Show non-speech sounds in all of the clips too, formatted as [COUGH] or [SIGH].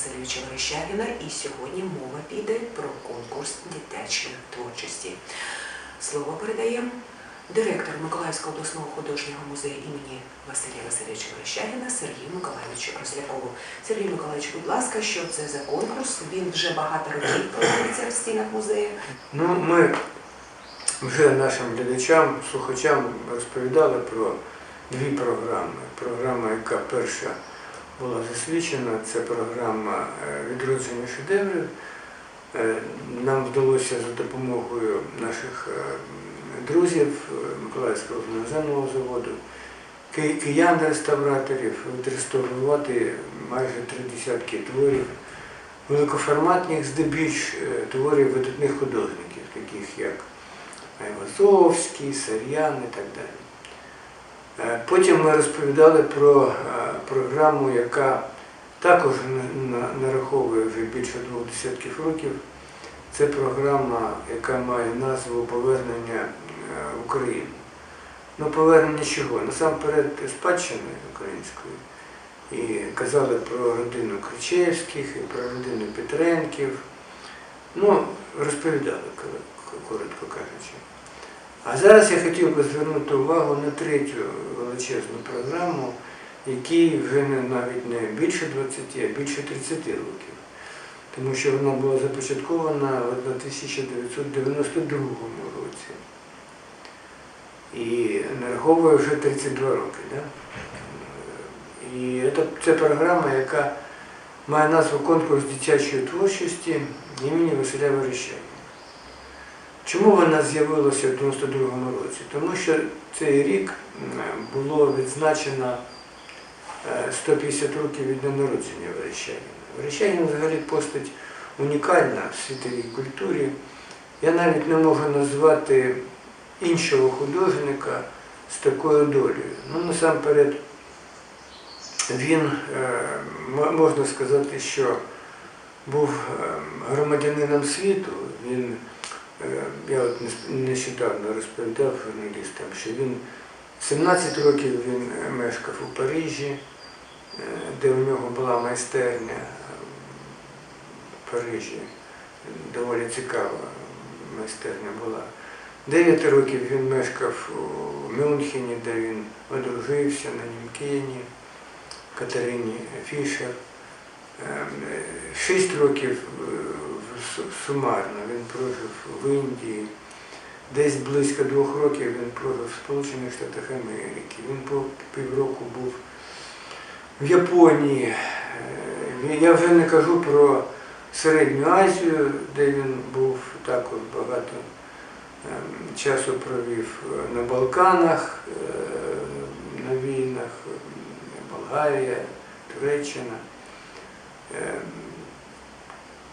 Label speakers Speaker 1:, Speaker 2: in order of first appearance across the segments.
Speaker 1: Васильовича Верещагіна. І сьогодні мова піде про конкурс дитячої творчості. Слово передає директор Миколаївського обласного художнього музею імені Василія Васильовича Верещагіна Сергію Миколаївичу Розлякову. Сергій Миколаївич, будь ласка, що це за конкурс? Він вже багато років проводиться в стінах музею.
Speaker 2: Ну, ми вже нашим глядачам, слухачам розповідали про дві програми. Програма, яка перша була засвідчена, це програма е, відродження шедеврів. Е, Нам вдалося за допомогою наших е, друзів Миколаївського іноземного заводу, киян-реставраторів відреставрувати майже три десятки творів великоформатних, здебільш творів видатних художників, таких як Айвазовський, Сар'ян і так далі. Е, Потім ми розповідали про е, програму, яка також на- на- нараховує вже більше двох десятків років. Це програма, яка має назву Повернення е, в Україну. Ну, повернення чого? Насамперед спадщини української. І казали про родину Кричевських, і про родину Петренків. Ну, розповідали, коротко кажучи. А зараз я хотів би звернути увагу на третю величезну програму, якій вже навіть не більше 20, а більше 30 років. Тому що вона була започаткована в 1992 році. І нараховує вже 32 роки. Да? І це, це програма, яка має назву Конкурс дитячої творчості імені Василя Верещагіна. Чому вона з'явилася в 92-му році? Тому що цей рік було відзначено е, 150 років від народження Верещагіна. Верещагін взагалі постать унікальна в світовій культурі. Я навіть не можу назвати іншого художника з такою долею. Ну, насамперед, він, е, можна сказати, що був е, громадянином світу. Він, е, я от нещодавно розповідав журналістам, що він 17 років він мешкав у Парижі, е, де у нього була майстерня в Парижі. Доволі цікава майстерня була. 9 років він мешкав у Мюнхені, де він одружився на Німкені. Катерині Фішер. Ем, е, років е, сумарно він прожив в Індії. Десь близько двох років він прожив в Сполучених Штатах Америки. Він півроку був в Японії. Е, Я вже не кажу про Середню Азію, де він був також багато ем, часу провів е, на Балканах, е, на війнах, Болгарія, Туреччина.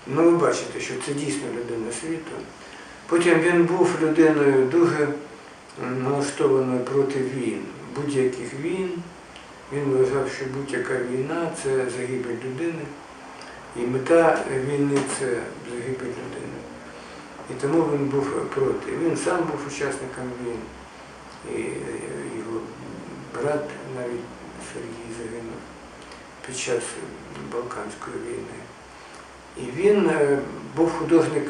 Speaker 2: Ну, ви бачите, що це дійсно людина світу. Потім він був людиною дуже налаштованою проти війн, будь-яких війн. Він вважав, що будь-яка війна це загибель людини. І мета війни це загибель людини. І тому він був проти. Він сам був учасником війн. І е, його брат навіть Сергій загинув під час Балканської війни. І він е, був художник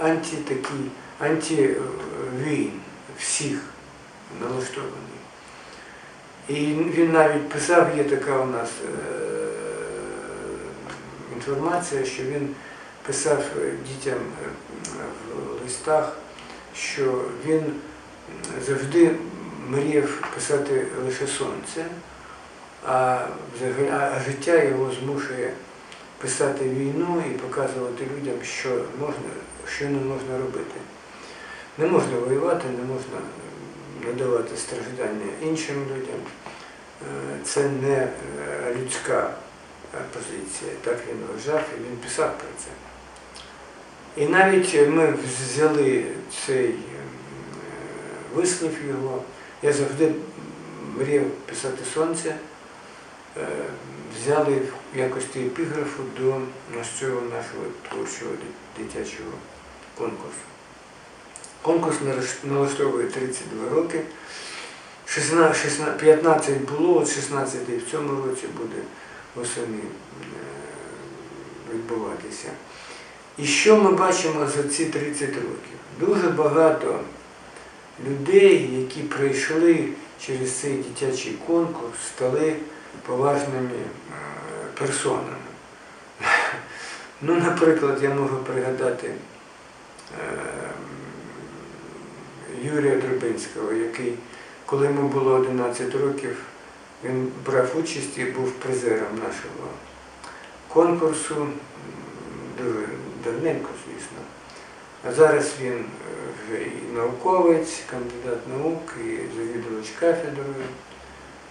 Speaker 2: анті такий, антивійн, всіх налаштований. І він навіть писав, є така у нас е, інформація, що він писав дітям е, в листах, що він завжди мріяв писати лише сонце, а життя його змушує писати війну і показувати людям, що можна, що не можна робити. Не можна воювати, не можна надавати страждання іншим людям. Е, Це не е, людська е, позиція. Так він вважав і він писав про це. І навіть ми взяли цей вислів його. Я завжди мріяв писати сонце. Е, Взяли в якості епіграфу до цього нашого творчого дитячого конкурсу. Конкурс налаштовує 32 роки. 16, 16, 15 було, от 16 в цьому році буде восени е, відбуватися. І що ми бачимо за ці 30 років? Дуже багато людей, які пройшли через цей дитячий конкурс, стали поважними е, персонами. [LAUGHS] Ну, наприклад, я можу пригадати е, Юрія Дробинського, який, коли йому було 11 років, він брав участь і був призером нашого конкурсу, дуже давненько, звісно. А зараз він е, вже і науковець, кандидат наук, і завідувач кафедрою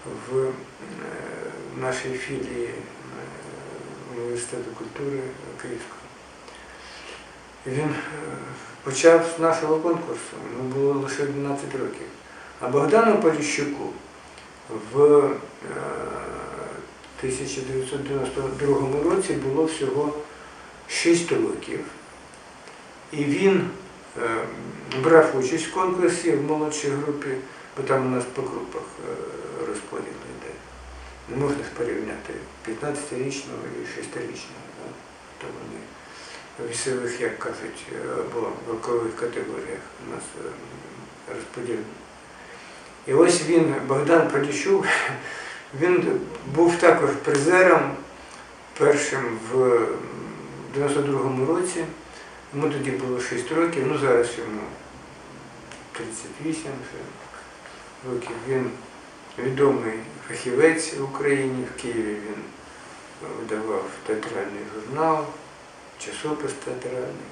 Speaker 2: в е, нашій філії е, Університету культури Київського. Він е, почав з нашого конкурсу, йому було лише 11 років. А Богдану Поліщуку в е, 1992 році було всього 6 років. І він брав участь в конкурсі в молодшій групі, бо там у нас по групах е, розподіл йде. Не можна порівняти 15-річного і 6-річного. Да? То вони в вісових, як кажуть, е, або вікових категоріях у нас е. І ось він, Богдан Поліщук, [LAUGHS] він був також призером першим в 92-му році. Йому тоді було 6 років, ну зараз йому 38 вже років. Він відомий фахівець в Україні, в Києві він видавав театральний журнал, часопис театральний.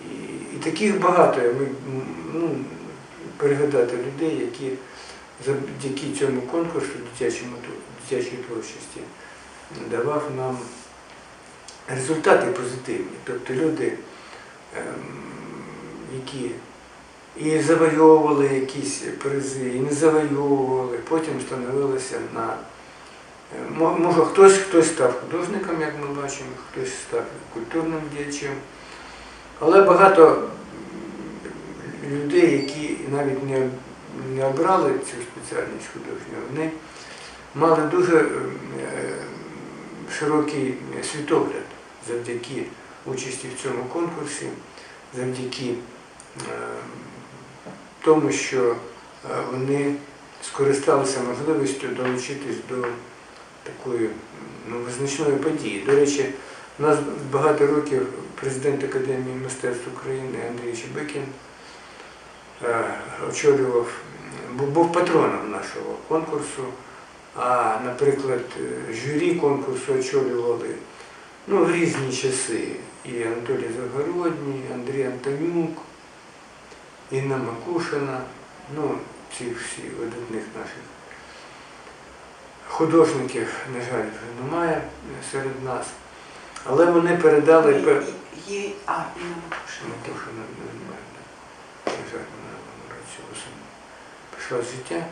Speaker 2: І, і таких багато. Ми, ну, пригадати людей, які завдяки цьому конкурсу дитячому, дитячої творчості давав нам результати позитивні. Тобто люди, ем, які і завойовували якісь призи, і не завойовували, потім становилися на. Може, хтось, хтось став художником, як ми бачимо, хтось став культурним діячем. Але багато людей, які навіть не, не обрали цю спеціальність художню, вони мали дуже е, широкий світогляд завдяки участі в цьому конкурсі, завдяки тому, що е, вони скористалися можливістю долучитись до такої ну, визначної події. До речі, у нас багато років президент Академії мистецтв України Андрій Чебикін е, очолював, був патроном нашого конкурсу. А, наприклад, журі конкурсу очолювали ну, в різні часи. І Анатолій Загородній, Андрій Антонюк, Інна Макушина, ну, цих всі видатних наших художників, на жаль, вже немає серед нас. Але вони передали пе-
Speaker 1: Є, а, Інна Макушина.
Speaker 2: Макушина немає. да. На жаль, вона в цьому році осені пішла з життя.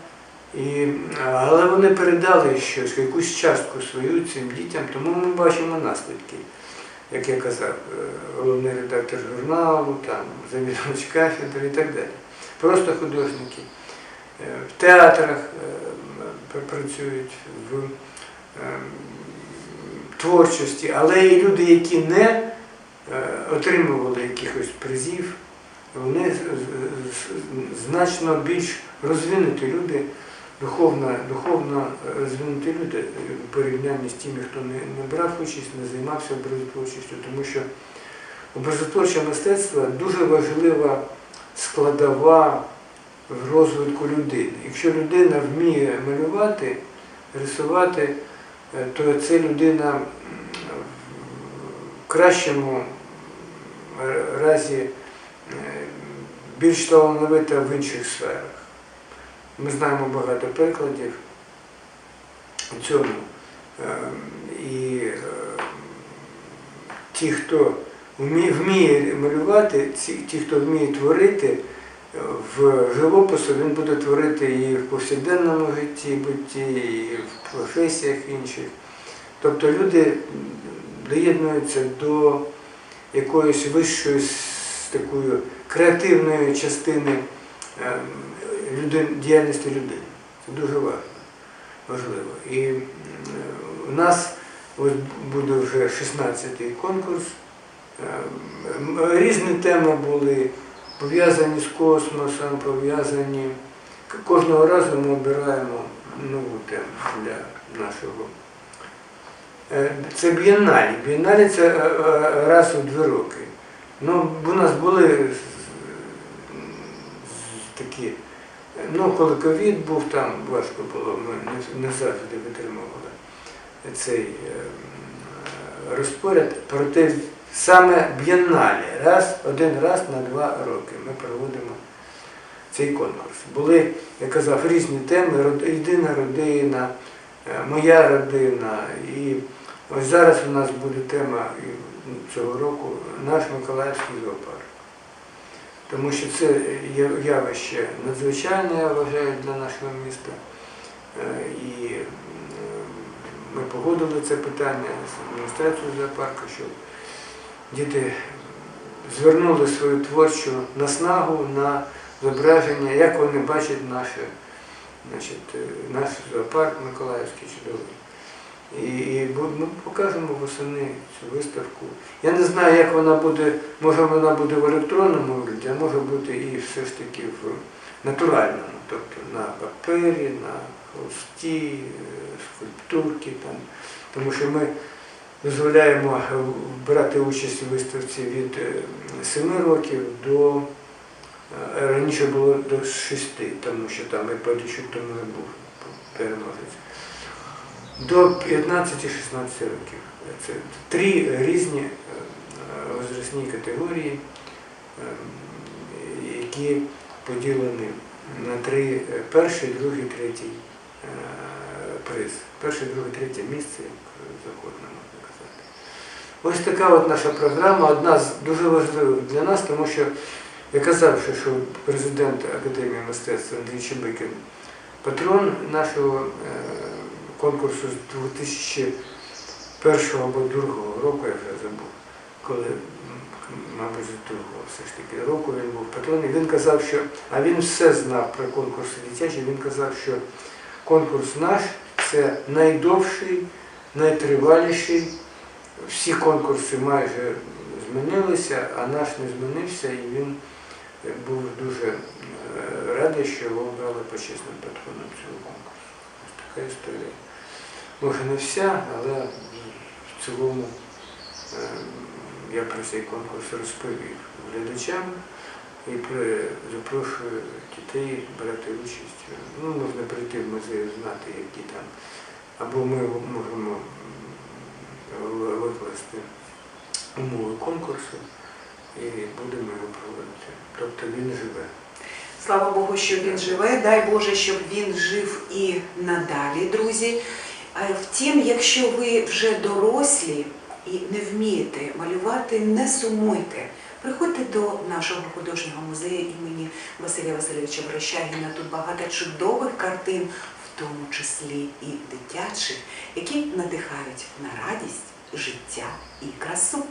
Speaker 2: І, але вони передали щось, якусь частку свою цим дітям, тому ми бачимо наслідки. Як я казав, е, головний редактор журналу, там, завідувач кафедри і так далі. Просто художники. Е, В театрах е, працюють в е, творчості, але і люди, які не отримували якихось призів, вони значно більш розвинуті люди, духовно, духовно розвинуті люди е, в порівнянні з тими, хто не, не брав участь, не займався образотворчістю, тому що образотворче мистецтво дуже важлива складова в розвитку людини. Якщо людина вміє малювати, рисувати, е, то це людина в кращому е, разі е, більш талановита в інших сферах. Ми знаємо багато прикладів у цьому. Е, І е, ті, хто вміє, малювати, ті, хто вміє творити, е, в живопису він буде творити і в повсякденному житті, бутті, і в професіях інших. Тобто люди доєднуються до якоїсь вищої такої креативної частини ем, діяльності людини. Це дуже важливо. І е, у нас буде вже 16-й конкурс. Е, Різні теми були пов'язані з космосом, пов'язані. Кожного разу ми обираємо нову тему для нашого. Е, Це бієналі. Бієналі це раз у два роки. Ну, у нас були з- з- такі, ну, коли ковід був, там важко було, ми не, не завжди витримували цей е, розпоряд. Проте саме бієналі, раз, один раз на два роки ми проводимо цей конкурс. Були, я казав, різні теми, єдина родина, е, моя родина. І ось зараз у нас буде тема ну, цього року наш Миколаївський зоопарк. Тому що це явище надзвичайне, я вважаю, для нашого міста. Е, І ми погодили це питання з адміністрацією зоопарку, щоб діти звернули свою творчу наснагу на зображення, як вони бачать наше, значить, е, наш зоопарк Миколаївський чудовий. І, ми покажемо восени цю виставку. Я не знаю, як вона буде, може вона буде в електронному вигляді, а може бути і все ж таки в натуральному, тобто на папері, на холсті, е, скульптурки. Там. Тому що ми дозволяємо е, брати участь у виставці від 7 років до е, раніше було до 6, тому що там і Павлічук тому не був переможець. До 15-16 років. Це три різні е, возрастні категорії, е, які поділені на три перший, другий, третій е, приз. Перше, друге, третє місце, як захоче можна казати. Ось така от наша програма, одна з дуже важливих для нас, тому що я казав, що- президент Академії мистецтв Андрій Чебикин патрон нашого конкурсу з 2001 або 2002 року, я вже забув, коли, мабуть, з другого все ж таки року він був патрон, він казав, що, а він все знав про конкурси дитячі, він казав, що конкурс наш це найдовший, найтриваліший. Всі конкурси майже змінилися, а наш не змінився, і він був дуже е, радий, що його обрали почесним патроном цього конкурсу. Ось така історія. Може не вся, але в цілому е, я про цей конкурс розповів глядачам і запрошую дітей брати участь. Ну, можна прийти в музей, знати, які там. Або ми можемо викласти умови конкурсу і будемо його проводити. Тобто він живе.
Speaker 1: Слава Богу, що він живе. Дай Боже, щоб він жив і надалі, друзі. Втім, якщо ви вже дорослі і не вмієте малювати, не сумуйте. Приходьте до нашого художнього музею імені Василя Васильовича Верещагіна. Тут багато чудових картин, в тому числі і дитячих, які надихають на радість, життя і красу.